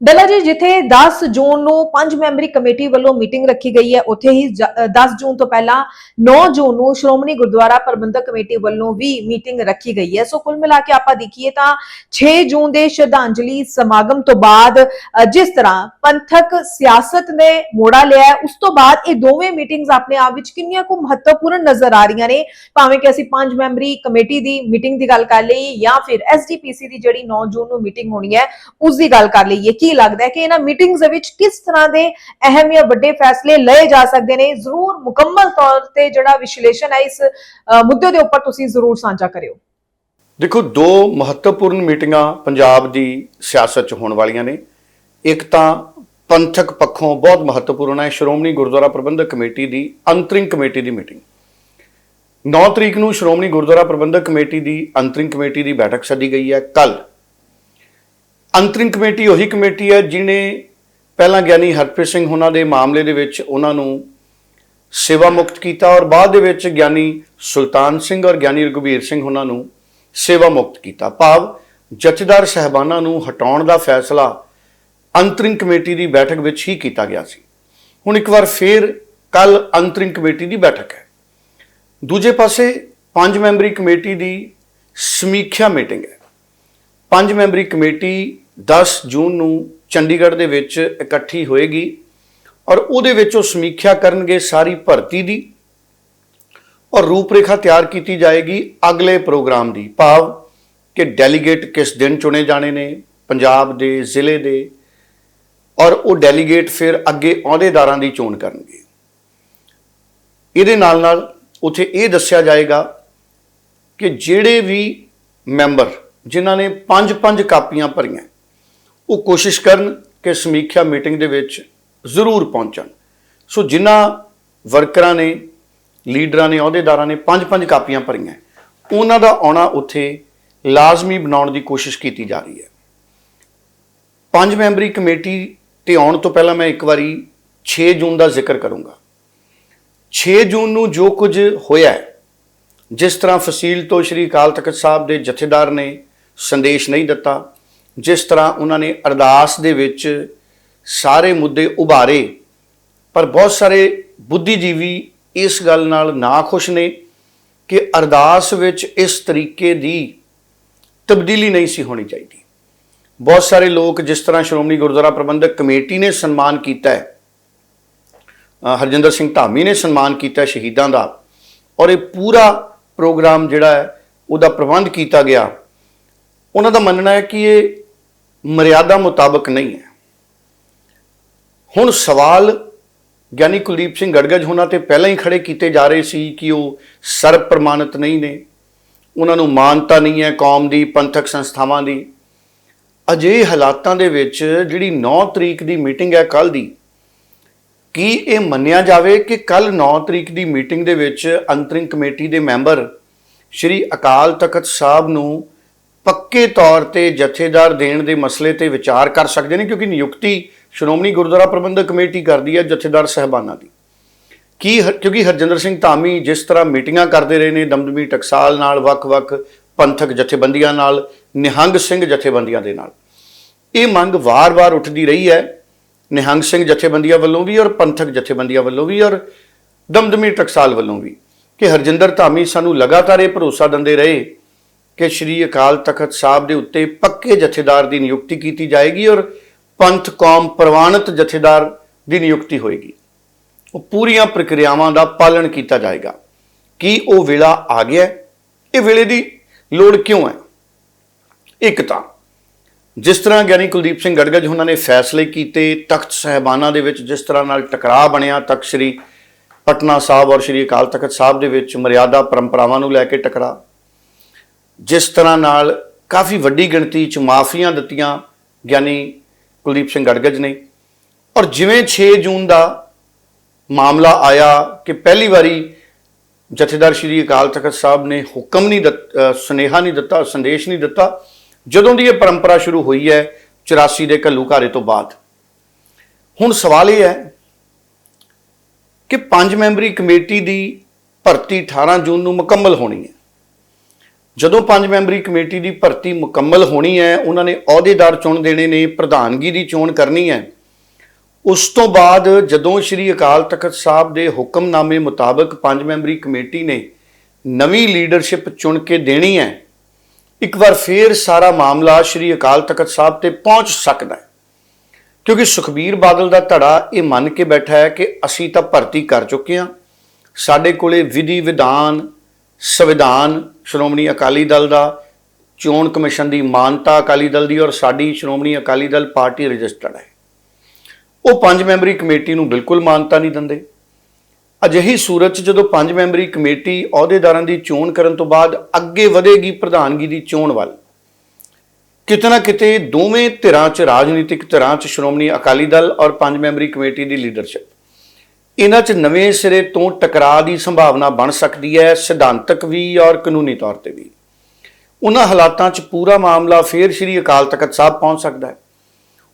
ਡੱਲਾ ਜੀ, ਜਿੱਥੇ 10 ਜੂਨ ਨੂੰ ਪੰਜ ਮੈਂਬਰੀ ਕਮੇਟੀ ਵੱਲੋਂ ਮੀਟਿੰਗ ਰੱਖੀ ਗਈ ਹੈ, ਉੱਥੇ ਹੀ 10 ਜੂਨ ਤੋਂ ਪਹਿਲਾਂ 9 ਜੂਨ ਨੂੰ ਸ਼੍ਰੋਮਣੀ ਗੁਰਦੁਆਰਾ ਪ੍ਰਬੰਧਕ ਕਮੇਟੀ ਵੱਲੋਂ ਵੀ ਮੀਟਿੰਗ ਰੱਖੀ ਗਈ ਹੈ। ਸੋ ਕੁੱਲ ਮਿਲਾ ਕੇ ਆਪਾਂ ਦੇਖੀਏ ਤਾਂ 6 ਜੂਨ ਦੇ ਸ਼ਰਧਾਂਜਲੀ ਸਮਾਗਮ ਤੋਂ ਬਾਅਦ ਜਿਸ ਤਰ੍ਹਾਂ ਪੰਥਕ ਸਿਆਸਤ ਨੇ ਮੋੜਾ ਲਿਆ ਉਸ ਤੋਂ ਬਾਅਦ ਇਹ ਦੋਵੇਂ ਮੀਟਿੰਗਸ ਆਪਣੇ ਆਪ ਵਿੱਚ ਕਿੰਨੀਆਂ ਕੁ ਮਹੱਤਵਪੂਰਨ ਨਜ਼ਰ ਆ ਰਹੀਆਂ ਨੇ? ਭਾਵੇਂ ਕਿ ਅਸੀਂ ਪੰਜ ਮੈਂਬਰੀ ਕਮੇਟੀ ਦੀ ਮੀਟਿੰਗ ਦੀ ਗੱਲ ਕਰ ਲਈਏ ਜਾਂ ਫਿਰ ਐਸਜੀਪੀਸੀ ਦੀ ਜਿਹੜੀ 9 ਜੂਨ ਨੂੰ ਮੀਟਿੰਗ ਹੋਣੀ ਹੈ, ਉਸ ਦੀ ਗੱਲ ਕਰ ਲਈਏ। ਕਿ ਲੱਗਦਾ ਹੈ ਕਿ ਇਹਨਾਂ ਮੀਟਿੰਗਸ ਦੇ ਵਿੱਚ ਕਿਸ ਤਰ੍ਹਾਂ ਦੇ ਅਹਿਮ ਜਾਂ ਵੱਡੇ ਫੈਸਲੇ ਲਏ ਜਾ ਸਕਦੇ ਨੇ, ਜ਼ਰੂਰ ਮੁਕੰਮਲ ਤੌਰ ਤੇ ਜਿਹੜਾ ਵਿਸ਼ਲੇਸ਼ਣ ਹੈ ਇਸ ਮੁੱਦੇ ਦੇ ਉੱਪਰ ਤੁਸੀਂ ਜ਼ਰੂਰ ਸਾਂਝਾ ਕਰਿਓ। ਦੇਖੋ, ਦੋ ਮਹੱਤਵਪੂਰਨ ਮੀਟਿੰਗਾਂ ਪੰਜਾਬ ਦੀ ਸਿਆਸਤ 'ਚ ਹੋਣ ਵਾਲੀਆਂ ਨੇ। ਇੱਕ ਤਾਂ ਪੰਥਕ ਪੱਖੋਂ ਬਹੁਤ ਮਹੱਤਵਪੂਰਨ ਹੈ ਸ਼੍ਰੋਮਣੀ ਗੁਰਦੁਆਰਾ ਪ੍ਰਬੰਧਕ ਕਮੇਟੀ ਦੀ ਅੰਤਰਿੰਗ ਕਮੇਟੀ ਦੀ ਮੀਟਿੰਗ। 9 ਤਰੀਕ ਨੂੰ ਸ਼੍ਰੋਮਣੀ ਗੁਰਦੁਆਰਾ ਪ੍ਰਬੰਧਕ ਕਮੇਟੀ ਦੀ ਅੰਤਰਿੰਗ ਕਮੇਟੀ ਦੀ ਬੈਠਕ ਸੱਦੀ ਗਈ ਹੈ। ਕੱਲ ਅੰਤਰਿੰਗ ਕਮੇਟੀ ਉਹੀ ਕਮੇਟੀ ਹੈ ਜਿਨੇ ਪਹਿਲਾਂ ਗਿਆਨੀ ਹਰਪ੍ਰੀਤ ਸਿੰਘ ਉਹਨਾਂ ਦੇ ਮਾਮਲੇ ਦੇ ਵਿੱਚ ਉਹਨਾਂ ਨੂੰ ਸੇਵਾ ਮੁਕਤ ਕੀਤਾ ਔਰ ਬਾਅਦ ਦੇ ਵਿੱਚ ਗਿਆਨੀ ਸੁਲਤਾਨ ਸਿੰਘ ਔਰ ਗਿਆਨੀ ਰਘੁਬੀਰ ਸਿੰਘ ਉਹਨਾਂ ਨੂੰ ਸੇਵਾ ਮੁਕਤ ਕੀਤਾ। ਭਾਵ ਜਥੇਦਾਰ ਸਹਿਬਾਨਾਂ ਨੂੰ ਹਟਾਉਣ ਦਾ ਫੈਸਲਾ ਅੰਤਰਿੰਗ ਕਮੇਟੀ ਦੀ ਬੈਠਕ ਵਿੱਚ ਹੀ ਕੀਤਾ ਗਿਆ ਸੀ। ਹੁਣ ਇੱਕ ਵਾਰ ਫੇਰ ਕੱਲ ਅੰਤਰਿੰਗ ਕਮੇਟੀ ਦੀ ਬੈਠਕ ਹੈ। ਦੂਜੇ ਪਾਸੇ ਪੰਜ ਮੈਂਬਰੀ ਕਮੇਟੀ ਦੀ ਸਮੀਖਿਆ ਮੀਟਿੰਗ ਹੈ। ਪੰਜ ਮੈਂਬਰੀ ਕਮੇਟੀ 10 ਜੂਨ ਨੂੰ ਚੰਡੀਗੜ੍ਹ ਦੇ ਵਿੱਚ ਇਕੱਠੀ ਹੋਏਗੀ ਔਰ ਉਹਦੇ ਵਿੱਚ ਉਹ ਸਮੀਖਿਆ ਕਰਨਗੇ ਸਾਰੀ ਭਰਤੀ ਦੀ ਔਰ ਰੂਪਰੇਖਾ ਤਿਆਰ ਕੀਤੀ ਜਾਏਗੀ ਅਗਲੇ ਪ੍ਰੋਗਰਾਮ ਦੀ। ਭਾਵ ਕਿ ਡੈਲੀਗੇਟ ਕਿਸ ਦਿਨ ਚੁਣੇ ਜਾਣੇ ਨੇ, ਪੰਜਾਬ ਦੇ, ਜ਼ਿਲ੍ਹੇ ਦੇ ਔਰ ਉਹ ਡੈਲੀਗੇਟ ਫਿਰ ਅੱਗੇ ਅਹੁਦੇਦਾਰਾਂ ਦੀ ਚੋਣ ਕਰਨਗੇ। ਇਹਦੇ ਨਾਲ ਨਾਲ ਉਥੇ ਇਹ ਦੱਸਿਆ ਜਾਏਗਾ ਕਿ ਜਿਹੜੇ ਵੀ ਮੈਂਬਰ ਜਿਨ੍ਹਾਂ ਨੇ ਪੰਜ ਪੰਜ ਕਾਪੀਆਂ ਭਰੀਆਂ। ਉਹ ਕੋਸ਼ਿਸ਼ ਕਰਨ ਕਿ ਸਮੀਖਿਆ ਮੀਟਿੰਗ ਦੇ ਵਿੱਚ ਜ਼ਰੂਰ ਪਹੁੰਚਣ। ਸੋ ਜਿਨ੍ਹਾਂ ਵਰਕਰਾਂ ਨੇ, ਲੀਡਰਾਂ ਨੇ, ਅਹੁਦੇਦਾਰਾਂ ਨੇ ਪੰਜ ਪੰਜ ਕਾਪੀਆਂ ਭਰੀਆਂ, ਉਹਨਾਂ ਦਾ ਆਉਣਾ ਉੱਥੇ ਲਾਜ਼ਮੀ ਬਣਾਉਣ ਦੀ ਕੋਸ਼ਿਸ਼ ਕੀਤੀ ਜਾ ਰਹੀ ਹੈ। ਪੰਜ ਮੈਂਬਰੀ ਕਮੇਟੀ ਤੇ ਆਉਣ ਤੋਂ ਪਹਿਲਾਂ ਮੈਂ ਇੱਕ ਵਾਰੀ 6 ਜੂਨ ਦਾ ਜ਼ਿਕਰ ਕਰੂੰਗਾ। 6 ਜੂਨ ਨੂੰ ਜੋ ਕੁਝ ਹੋਇਆ ਜਿਸ ਤਰ੍ਹਾਂ ਫਸੀਲ ਤੋਂ ਸ਼੍ਰੀ ਅਕਾਲ ਤਖਤ ਸਾਹਿਬ ਦੇ ਜਥੇਦਾਰ ਨੇ ਸੰਦੇਸ਼ ਨਹੀਂ ਦਿੱਤਾ। ਜਿਸ ਤਰ੍ਹਾਂ ਉਹਨਾਂ ਨੇ ਅਰਦਾਸ ਦੇ ਵਿੱਚ ਸਾਰੇ ਮੁੱਦੇ ਉਭਾਰੇ, ਪਰ ਬਹੁਤ ਸਾਰੇ ਬੁੱਧੀਜੀਵੀ ਇਸ ਗੱਲ ਨਾਲ ਨਾ ਖੁਸ਼ ਨੇ ਕਿ ਅਰਦਾਸ ਵਿੱਚ ਇਸ ਤਰੀਕੇ ਦੀ ਤਬਦੀਲੀ ਨਹੀਂ ਸੀ ਹੋਣੀ ਚਾਹੀਦੀ। ਬਹੁਤ ਸਾਰੇ ਲੋਕ ਜਿਸ ਤਰ੍ਹਾਂ ਸ਼੍ਰੋਮਣੀ ਗੁਰਦੁਆਰਾ ਪ੍ਰਬੰਧਕ ਕਮੇਟੀ ਨੇ ਸਨਮਾਨ ਕੀਤਾ ਹੈ ਹਰਜਿੰਦਰ ਸਿੰਘ ਧਾਮੀ ਨੇ ਸਨਮਾਨ ਕੀਤਾ ਸ਼ਹੀਦਾਂ ਦਾ, ਔਰ ਇਹ ਪੂਰਾ ਪ੍ਰੋਗਰਾਮ ਜਿਹੜਾ ਹੈ, ਉਹਦਾ ਪ੍ਰਬੰਧ ਕੀਤਾ ਗਿਆ। ਉਹਨਾਂ ਦਾ ਮੰਨਣਾ ਹੈ ਕਿ ਇਹ ਮਰਿਆਦਾ ਮੁਤਾਬਕ ਨਹੀਂ ਹੈ। ਹੁਣ ਸਵਾਲ ਗਿਆਨੀ ਕੁਲਦੀਪ ਸਿੰਘ ਗੜਗੜ ਹੋਣਾ ਤੇ ਪਹਿਲਾਂ ਹੀ ਖੜੇ ਕੀਤੇ ਜਾ ਰਹੇ ਸੀ ਕਿ ਉਹ ਸਰਬ ਪ੍ਰਮਾਣਿਤ ਨਹੀਂ ਨੇ। ਉਹਨਾਂ ਨੂੰ ਮਾਨਤਾ ਨਹੀਂ ਹੈ ਕੌਮ ਦੀ, ਪੰਥਕ ਸੰਸਥਾਵਾਂ ਦੀ। ਅਜੇ ਹਾਲਾਤਾਂ ਦੇ ਵਿੱਚ ਜਿਹੜੀ 9 ਤਰੀਕ ਦੀ ਮੀਟਿੰਗ ਹੈ ਕੱਲ ਦੀ, ਕੀ ਇਹ ਮੰਨਿਆ ਜਾਵੇ ਕਿ ਕੱਲ 9 ਤਰੀਕ ਦੀ ਮੀਟਿੰਗ ਦੇ ਵਿੱਚ ਅੰਤਰਿੰਗ ਕਮੇਟੀ ਦੇ ਮੈਂਬਰ ਸ਼੍ਰੀ ਅਕਾਲ ਤਖਤ ਸਾਹਿਬ ਨੂੰ ਪੱਕੇ ਤੌਰ ਤੇ ਜਥੇਦਾਰ ਦੇਣ ਦੇ ਮਸਲੇ ਤੇ ਵਿਚਾਰ ਕਰ ਸਕਦੇ ਨੇ, ਕਿਉਂਕਿ ਨਿਯੁਕਤੀ ਸ਼੍ਰੋਮਣੀ ਗੁਰਦੁਆਰਾ ਪ੍ਰਬੰਧਕ ਕਮੇਟੀ ਕਰਦੀ ਹੈ ਜਥੇਦਾਰ ਸਹਿਬਾਨਾਂ ਦੀ। ਕੀ ਹਰ- ਕਿਉਂਕਿ ਹਰਜਿੰਦਰ ਸਿੰਘ ਧਾਮੀ ਜਿਸ ਤਰ੍ਹਾਂ ਮੀਟਿੰਗਾਂ ਕਰਦੇ ਰਹੇ ਨੇ, ਦਮਦਮੀ ਟਕਸਾਲ ਨਾਲ, ਵੱਖ-ਵੱਖ ਪੰਥਕ ਜਥੇਬੰਦੀਆਂ ਨਾਲ, ਨਿਹੰਗ ਸਿੰਘ ਜਥੇਬੰਦੀਆਂ ਦੇ ਨਾਲ। ਇਹ ਮੰਗ ਵਾਰ-ਵਾਰ ਉੱਠਦੀ ਰਹੀ ਹੈ, ਨਿਹੰਗ ਸਿੰਘ ਜਥੇਬੰਦੀਆਂ ਵੱਲੋਂ ਵੀ ਔਰ ਪੰਥਕ ਜਥੇਬੰਦੀਆਂ ਵੱਲੋਂ ਵੀ ਔਰ ਦਮਦਮੀ ਟਕਸਾਲ ਵੱਲੋਂ ਵੀ। ਕਿ ਹਰਜਿੰਦਰ ਧਾਮੀ ਸਾਨੂੰ ਲਗਾਤਾਰ ਇਹ ਭਰੋਸਾ ਦਿੰਦੇ ਰਹੇ ਕਿ ਸ਼੍ਰੀ ਅਕਾਲ ਤਖਤ ਸਾਹਿਬ ਦੇ ਉੱਤੇ ਪੱਕੇ ਜਥੇਦਾਰ ਦੀ ਨਿਯੁਕਤੀ ਕੀਤੀ ਜਾਏਗੀ ਔਰ ਪੰਥ ਕੌਮ ਪ੍ਰਵਾਨਿਤ ਜਥੇਦਾਰ ਦੀ ਨਿਯੁਕਤੀ ਹੋਏਗੀ। ਉਹ ਪੂਰੀਆਂ ਪ੍ਰਕਿਰਿਆਵਾਂ ਦਾ ਪਾਲਣ ਕੀਤਾ ਜਾਏਗਾ। ਕੀ ਉਹ ਵੇਲਾ ਆ ਗਿਆ ਇਹ ਵੇਲੇ ਦੀ ਲੋੜ ਕਿਉਂ ਹੈ? ਇੱਕ ਤਾਂ, ਜਿਸ ਤਰ੍ਹਾਂ ਗਿਆਨੀ ਕੁਲਦੀਪ ਸਿੰਘ ਗੜਗੜ ਉਹਨਾਂ ਨੇ ਫੈਸਲੇ ਕੀਤੇ, ਤਖਤ ਸਹਿਬਾਨਾਂ ਦੇ ਵਿੱਚ ਜਿਸ ਤਰ੍ਹਾਂ ਨਾਲ ਟਕਰਾਅ ਬਣਿਆ, ਤਖਤ ਸ੍ਰੀ ਪਟਨਾ ਸਾਹਿਬ ਔਰ ਸ੍ਰੀ ਅਕਾਲ ਤਖਤ ਸਾਹਿਬ ਦੇ ਵਿੱਚ ਮਰਿਆਦਾ ਪਰੰਪਰਾਵਾਂ ਨੂੰ ਲੈ ਕੇ ਟਕਰਾਅ। ਜਿਸ ਤਰ੍ਹਾਂ ਨਾਲ ਕਾਫੀ ਵੱਡੀ ਗਿਣਤੀ ਚ ਮਾਫੀਆਂ ਦਿੱਤੀਆਂ, ਗਿਆਨੀ ਕੁਲਦੀਪ ਸਿੰਘ ਗੜਗੜ ਨੇ। ਔਰ ਜਿਵੇਂ 6 ਜੂਨ ਦਾ ਮਾਮਲਾ ਆਇਆ ਕਿ ਪਹਿਲੀ ਵਾਰੀ ਜਥੇਦਾਰ ਸ਼੍ਰੀ ਅਕਾਲ ਤਖਤ ਸਾਹਿਬ ਨੇ ਹੁਕਮ ਨਹੀਂ ਦਿੱਤ- ਸੁਨੇਹਾ ਨਹੀਂ ਦਿੱਤਾ, ਸੰਦੇਸ਼ ਨਹੀਂ ਦਿੱਤਾ, ਜਦੋਂ ਦੀ ਇਹ ਪਰੰਪਰਾ ਸ਼ੁਰੂ ਹੋਈ ਹੈ 84 ਦੇ ਘੱਲੂਘਾਰੇ ਤੋਂ ਬਾਅਦ। ਹੁਣ ਸਵਾਲ ਇਹ ਹੈ ਕਿ ਪੰਜ ਮੈਂਬਰੀ ਕਮੇਟੀ ਦੀ ਭਰਤੀ 18 ਜੂਨ ਨੂੰ ਮੁਕੰਮਲ ਹੋਣੀ ਹੈ। ਜਦੋਂ ਪੰਜ ਮੈਂਬਰੀ ਕਮੇਟੀ ਦੀ ਭਰਤੀ ਮੁਕੰਮਲ ਹੋਣੀ ਹੈ, ਉਹਨਾਂ ਨੇ ਅਹੁਦੇਦਾਰ ਚੁਣ ਦੇਣੇ ਨੇ, ਪ੍ਰਧਾਨਗੀ ਦੀ ਚੋਣ ਕਰਨੀ ਹੈ। ਉਸ ਤੋਂ ਬਾਅਦ ਜਦੋਂ ਸ੍ਰੀ ਅਕਾਲ ਤਖਤ ਸਾਹਿਬ ਦੇ ਹੁਕਮਨਾਮੇ ਮੁਤਾਬਕ ਪੰਜ ਮੈਂਬਰੀ ਕਮੇਟੀ ਨੇ ਨਵੀਂ ਲੀਡਰਸ਼ਿਪ ਚੁਣ ਕੇ ਦੇਣੀ ਹੈ, ਇੱਕ ਵਾਰ ਫੇਰ ਸਾਰਾ ਮਾਮਲਾ ਸ੍ਰੀ ਅਕਾਲ ਤਖਤ ਸਾਹਿਬ ਤੇ ਪਹੁੰਚ ਸਕਦਾ ਹੈ। ਕਿਉਂਕਿ ਸੁਖਬੀਰ ਬਾਦਲ ਦਾ ਧੜਾ ਇਹ ਮੰਨ ਕੇ ਬੈਠਾ ਹੈ ਕਿ ਅਸੀਂ ਤਾਂ ਭਰਤੀ ਕਰ ਚੁੱਕੇ ਹਾਂ। ਸਾਡੇ ਕੋਲੇ ਵਿਧੀ ਵਿਧਾਨ ਸੰਵਿਧਾਨ ਸ਼੍ਰੋਮਣੀ ਅਕਾਲੀ ਦਲ ਦਾ, ਚੋਣ ਕਮਿਸ਼ਨ ਦੀ ਮਾਨਤਾ ਅਕਾਲੀ ਦਲ ਦੀ ਔਰ ਸਾਡੀ ਸ਼੍ਰੋਮਣੀ ਅਕਾਲੀ ਦਲ ਪਾਰਟੀ ਰਜਿਸਟਰਡ ਹੈ। ਉਹ ਪੰਜ ਮੈਂਬਰੀ ਕਮੇਟੀ ਨੂੰ ਬਿਲਕੁਲ ਮਾਨਤਾ ਨਹੀਂ ਦਿੰਦੇ। ਅਜਿਹੀ ਸੂਰਤ 'ਚ ਜਦੋਂ ਪੰਜ ਮੈਂਬਰੀ ਕਮੇਟੀ ਅਹੁਦੇਦਾਰਾਂ ਦੀ ਚੋਣ ਕਰਨ ਤੋਂ ਬਾਅਦ ਅੱਗੇ ਵਧੇਗੀ ਪ੍ਰਧਾਨਗੀ ਦੀ ਚੋਣ ਵੱਲ, ਕਿਤੇ ਨਾ ਕਿਤੇ ਦੋਵੇਂ ਧਿਰਾਂ 'ਚ, ਰਾਜਨੀਤਿਕ ਧਿਰਾਂ 'ਚ ਸ਼੍ਰੋਮਣੀ ਅਕਾਲੀ ਦਲ ਔਰ ਪੰਜ ਮੈਂਬਰੀ ਕਮੇਟੀ ਦੀ ਲੀਡਰਸ਼ਿਪ। ਇਹਨਾਂ 'ਚ ਨਵੇਂ ਸਿਰੇ ਤੋਂ ਟਕਰਾਅ ਦੀ ਸੰਭਾਵਨਾ ਬਣ ਸਕਦੀ ਹੈ, ਸਿਧਾਂਤਕ ਵੀ ਔਰ ਕਾਨੂੰਨੀ ਤੌਰ ਤੇ ਵੀ। ਉਹਨਾਂ ਹਾਲਾਤਾਂ 'ਚ ਪੂਰਾ ਮਾਮਲਾ ਫੇਰ ਸ੍ਰੀ ਅਕਾਲ ਤਖਤ ਸਾਹਿਬ ਪਹੁੰਚ ਸਕਦਾ ਹੈ।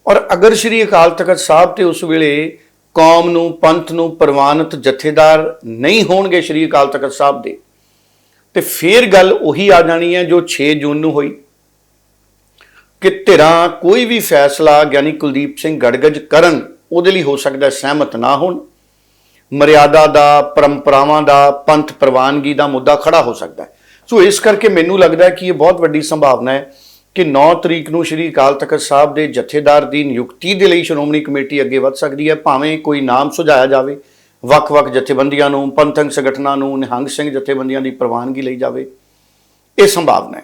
ਔਰ ਅਗਰ ਸ੍ਰੀ ਅਕਾਲ ਤਖਤ ਸਾਹਿਬ ਤੇ ਉਸ ਵੇਲੇ ਕੌਮ ਨੂੰ, ਪੰਥ ਨੂੰ ਪ੍ਰਵਾਨਿਤ ਜਥੇਦਾਰ ਨਹੀਂ ਹੋਣਗੇ ਸ੍ਰੀ ਅਕਾਲ ਤਖਤ ਸਾਹਿਬ ਦੇ, ਤੇ ਫੇਰ ਗੱਲ ਉਹੀ ਆ ਜਾਣੀ ਹੈ ਜੋ 6 ਜੂਨ ਨੂੰ ਹੋਈ। ਕਿ ਧਿਰਾਂ ਕੋਈ ਵੀ ਫੈਸਲਾ ਗਿਆਨੀ ਕੁਲਦੀਪ ਸਿੰਘ ਗੜਗੜ ਕਰਨ ਉਹਦੇ ਲਈ ਹੋ ਸਕਦਾ ਸਹਿਮਤ ਨਾ ਹੋਣ। ਮਰਿਆਦਾ ਦਾ, ਪਰੰਪਰਾਵਾਂ ਦਾ, ਪੰਥ ਪ੍ਰਵਾਨਗੀ ਦਾ ਮੁੱਦਾ ਖੜਾ ਹੋ ਸਕਦਾ ਹੈ। ਸੋ ਇਸ ਕਰਕੇ ਮੈਨੂੰ ਲੱਗਦਾ ਹੈ ਕਿ ਇਹ ਬਹੁਤ ਵੱਡੀ ਸੰਭਾਵਨਾ ਹੈ ਕਿ 9 ਤਰੀਕ ਨੂੰ ਸ੍ਰੀ ਅਕਾਲ ਤਖਤ ਸਾਹਿਬ ਦੇ ਜਥੇਦਾਰ ਦੀ ਨਿਯੁਕਤੀ ਦੇ ਲਈ ਸ਼੍ਰੋਮਣੀ ਕਮੇਟੀ ਅੱਗੇ ਵੱਧ ਸਕਦੀ ਹੈ, ਭਾਵੇਂ ਕੋਈ ਨਾਮ ਸੁਝਾਇਆ ਜਾਵੇ, ਵੱਖ-ਵੱਖ ਜਥੇਬੰਦੀਆਂ ਨੂੰ, ਪੰਥਕ ਸੰਗਠਨਾਂ ਨੂੰ, ਨਿਹੰਗ ਸਿੰਘ ਜਥੇਬੰਦੀਆਂ ਦੀ ਪ੍ਰਵਾਨਗੀ ਲਈ ਜਾਵੇ। ਇਹ ਸੰਭਾਵਨਾ ਹੈ।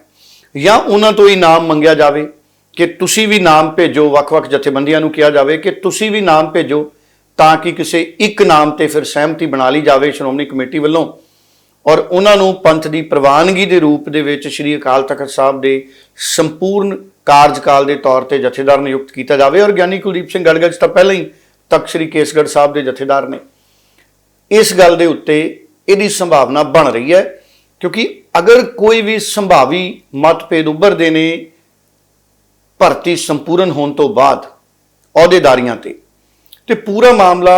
ਜਾਂ ਉਹਨਾਂ ਤੋਂ ਹੀ ਨਾਮ ਮੰਗਿਆ ਜਾਵੇ ਕਿ ਤੁਸੀਂ ਵੀ ਨਾਮ ਭੇਜੋ, ਵੱਖ-ਵੱਖ ਜਥੇਬੰਦੀਆਂ ਨੂੰ ਕਿਹਾ ਜਾਵੇ ਕਿ ਤੁਸੀਂ ਵੀ ਨਾਮ ਭੇਜੋ ਤਾਂ ਕਿ ਕਿਸੇ ਇੱਕ ਨਾਮ ਤੇ ਫਿਰ ਸਹਿਮਤੀ ਬਣਾ ਲਈ ਜਾਵੇ ਸ਼੍ਰੋਮਣੀ ਕਮੇਟੀ ਵੱਲੋਂ। ਔਰ ਉਹਨਾਂ ਨੂੰ ਪੰਥ ਦੀ ਪ੍ਰਵਾਨਗੀ ਦੇ ਰੂਪ ਦੇ ਵਿੱਚ ਸ੍ਰੀ ਅਕਾਲ ਤਖਤ ਸਾਹਿਬ ਦੇ ਸੰਪੂਰਨ ਕਾਰਜਕਾਲ ਦੇ ਤੌਰ ਤੇ ਜਥੇਦਾਰ ਨਿਯੁਕਤ ਕੀਤਾ ਜਾਵੇ। ਔਰ ਗਿਆਨੀ ਕੁਲਦੀਪ ਸਿੰਘ ਗੜਗੜ ਤਾਂ ਪਹਿਲਾਂ ਹੀ ਤਖਤ ਸ੍ਰੀ ਕੇਸਗੜ੍ਹ ਸਾਹਿਬ ਦੇ ਜਥੇਦਾਰ ਨੇ। ਇਸ ਗੱਲ ਦੇ ਉੱਤੇ ਇਹਦੀ ਸੰਭਾਵਨਾ ਬਣ ਰਹੀ ਹੈ, ਕਿਉਂਕਿ ਅਗਰ ਕੋਈ ਵੀ ਸੰਭਾਵੀ ਮਤਭੇਦ ਉੱਭਰਦੇ ਨੇ, ਭਰਤੀ ਸੰਪੂਰਨ ਹੋਣ ਤੋਂ ਬਾਅਦ ਅਹੁਦੇਦਾਰੀਆਂ ਤੇ ਤੇ ਪੂਰਾ ਮਾਮਲਾ